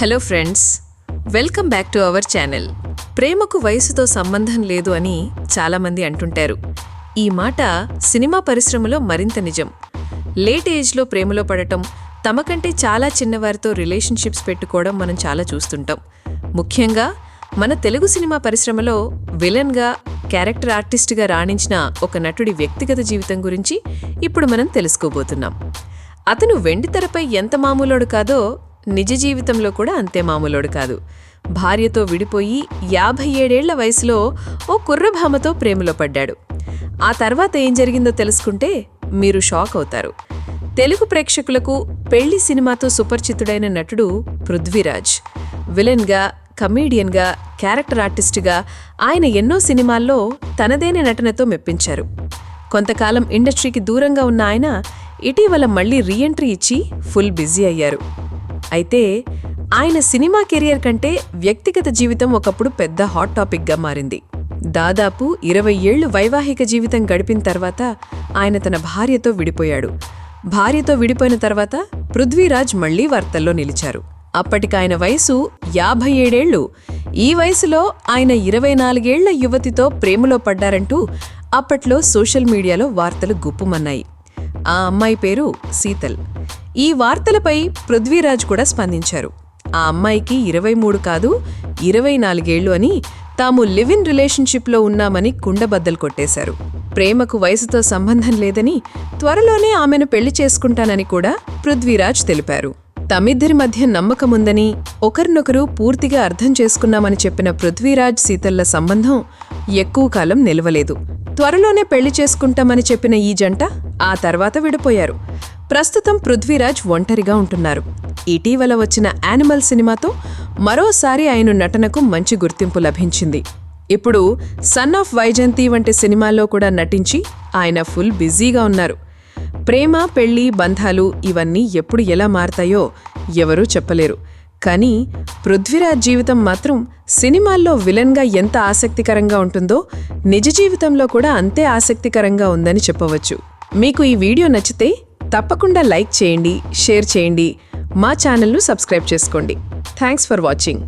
Hello friends welcome back to our channel ప్రేమకు వయసుతో సంబంధం లేదు అని చాలామంది అంటుంటారు. ఈ మాట సినిమా పరిశ్రమలో మరింత నిజం. లేట్ ఏజ్లో ప్రేమలో పడటం తమకంటే చాలా చిన్నవారితో రిలేషన్షిప్స్ పెట్టుకోవడం మనం చాలా చూస్తుంటాం. ముఖ్యంగా మన తెలుగు సినిమా పరిశ్రమలో విలన్గా క్యారెక్టర్ ఆర్టిస్ట్గా రాణించిన ఒక నటుడి వ్యక్తిగత జీవితం గురించి ఇప్పుడు మనం తెలుసుకోబోతున్నాం. అతను వెండితెరపై ఎంత మామూలోడు కాదో నిజ జీవితంలో కూడా అంతే మామూలోడు కాదు. భార్యతో విడిపోయి యాభై ఏడేళ్ళ వయసులో ఓ కుర్రభామతో ప్రేమలో పడ్డాడు. ఆ తర్వాత ఏం జరిగిందో తెలుసుకుంటే మీరు షాక్ అవుతారు. తెలుగు ప్రేక్షకులకు పెళ్ళి సినిమాతో సుపరిచితుడైన నటుడు పృథ్వీరాజ్. విలన్గా కమీడియన్గా క్యారెక్టర్ ఆర్టిస్ట్గా ఆయన ఎన్నో సినిమాల్లో తనదైన నటనతో మెప్పించారు. కొంతకాలం ఇండస్ట్రీకి దూరంగా ఉన్న ఆయన ఇటీవల మళ్ళీ రీఎంట్రీ ఇచ్చి ఫుల్ బిజీ అయ్యారు. అయితే ఆయన సినిమా కెరియర్ కంటే వ్యక్తిగత జీవితం ఒకప్పుడు పెద్ద హాట్ టాపిక్గా మారింది. దాదాపు ఇరవై ఏళ్ళు వైవాహిక జీవితం గడిపిన తర్వాత ఆయన తన భార్యతో విడిపోయాడు. భార్యతో విడిపోయిన తర్వాత పృథ్వీరాజ్ మళ్ళీ వార్తల్లో నిలిచారు. అప్పటికాయన వయసు యాభై ఏడేళ్ళు ఈ వయసులో ఆయన ఇరవై నాలుగేళ్ళ యువతితో ప్రేమలో పడ్డారంటూ అప్పట్లో సోషల్ మీడియాలో వార్తలు గుప్పుమన్నాయి. ఆ అమ్మాయి పేరు సీతల్ ఈ వార్తలపై పృథ్వీరాజ్ కూడా స్పందించారు. ఆ అమ్మాయికి ఇరవై మూడు కాదు ఇరవై నాలుగేళ్ళు అని తాము లివ్ ఇన్ రిలేషన్షిప్లో ఉన్నామని కుండబద్దలు కొట్టేశారు. ప్రేమకు వయసుతో సంబంధం లేదని త్వరలోనే ఆమెను పెళ్ళి చేసుకుంటానని కూడా పృథ్వీరాజ్ తెలిపారు. తమిద్దరి మధ్య నమ్మకముందని ఒకరినొకరు పూర్తిగా అర్థం చేసుకున్నామని చెప్పిన పృథ్వీరాజ్ సీతల్ల సంబంధం ఎక్కువ కాలం నిలవలేదు. త్వరలోనే పెళ్ళి చేసుకుంటామని చెప్పిన ఈ జంట ఆ తర్వాత విడిపోయారు. ప్రస్తుతం పృథ్వీరాజ్ ఒంటరిగా ఉంటున్నారు. ఇటీవల వచ్చిన యానిమల్ సినిమాతో మరోసారి ఆయన నటనకు మంచి గుర్తింపు లభించింది. ఇప్పుడు సన్ ఆఫ్ వైజంతి వంటి సినిమాల్లో కూడా నటించి ఆయన ఫుల్ బిజీగా ఉన్నారు. ప్రేమ పెళ్ళి బంధాలు ఇవన్నీ ఎప్పుడు ఎలా మారతాయో ఎవరూ చెప్పలేరు. కానీ పృథ్వీరాజ్ జీవితం మాత్రం సినిమాల్లో విలన్గా ఎంత ఆసక్తికరంగా ఉంటుందో నిజ జీవితంలో కూడా అంతే ఆసక్తికరంగా ఉందని చెప్పవచ్చు. మీకు ఈ వీడియో నచ్చితే తప్పకుండా లైక్ చేయండి షేర్ చేయండి. మా ఛానల్ను సబ్స్క్రైబ్ చేసుకోండి. Thanks for watching